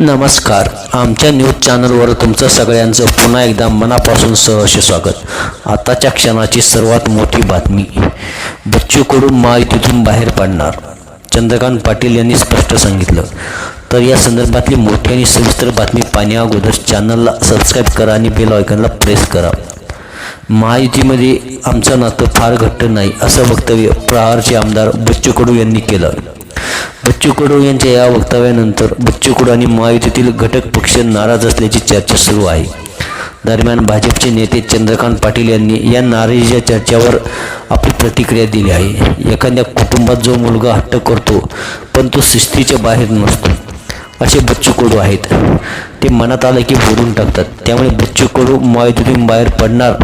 नमस्कार. आमच्या न्यूज चॅनलवर तुमचं सगळ्यांचं पुन्हा एकदा मनापासून सहर्ष स्वागत. आताच्या क्षणाची सर्वात मोठी बातमी. बच्चू कडू महायुतीतून बाहेर पडणार. चंद्रकांत पाटील यांनी स्पष्ट सांगितलं. तर या संदर्भातली मोठी आणि सविस्तर बातमी पाहण्या चॅनलला सबस्क्राईब करा आणि बेल आयकॉनला प्रेस करा. महायुतीमध्ये आमचं नातं फार घट्ट नाही असं वक्तव्य प्रहारचे आमदार बच्चू कडू यांनी केलं. बच्चू कडू यांच्या या वक्तव्यानंतर बच्चू कडू आणि महायुतीतील घटक पक्ष नाराज असल्याची चर्चा सुरू आहे. दरम्यान भाजपचे नेते चंद्रकांत पाटील यांनी या नाराजीच्या चर्चेवर आपली प्रतिक्रिया दिली आहे. एखाद्या कुटुंबात जो मुलगा हट्ट करतो पण तो शिस्तीच्या बाहेर नसतो. असे बच्चू कडू आहेत. ते मनात आलं की बोलून टाकतात. त्यामुळे बच्चू कडू महायुतीतून बाहेर पडणार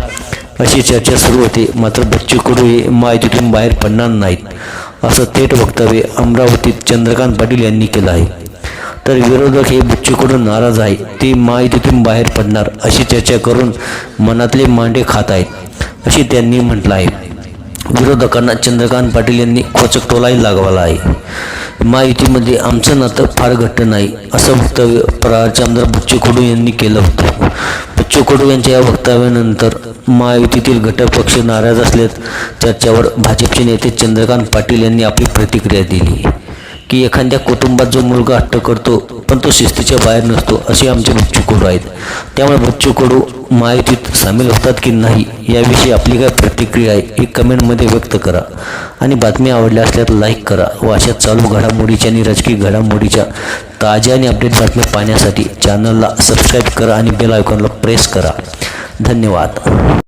अशी चर्चा सुरू होते. मात्र बच्चू कडू हे महायुतीतून बाहेर पडणार नाहीत असं थेट वक्तव्य अमरावतीत चंद्रकांत पाटील यांनी केलं आहे. तर विरोधक हे बच्चू नाराज आहे ते महायुतीतून बाहेर पडणार अशी चर्चा करून मनातले मांडे खात आहेत असे त्यांनी म्हटलं आहे. विरोधकांना चंद्रकांत पाटील यांनी खोचक टोलाही लागवला आहे. महायुतीमध्ये आमचं नातं फार घट्ट नाही असं वक्तव्य प्रहारचे आमदार बच्चू कडू यांनी केलं होतं. बच्चू यांच्या या वक्तव्यानंतर महायुतीतील घटक पक्ष नाराज असल्यात चर्चेवर भाजपचे नेते चंद्रकांत पाटील यांनी आपली प्रतिक्रिया दिली की एखाद्या कुटुंबात जो मुलगा हट्ट करतो पण तो शिस्तीच्या बाहेर नसतो असे आमचे बच्चू कडू आहेत. त्यामुळे बच्चू कडू महायुतीत सामील होतात की नाही याविषयी आपली काय प्रतिक्रिया आहे ही कमेंटमध्ये व्यक्त करा. आणि बातमी आवडल्या असल्यास लाईक करा व अशा चालू घडामोडीच्या आणि राजकीय घडामोडीच्या ताज्या आणि अपडेट बातम्या पाहण्यासाठी चॅनलला सबस्क्राईब करा आणि बेल आयकॉनला प्रेस करा. धन्यवाद.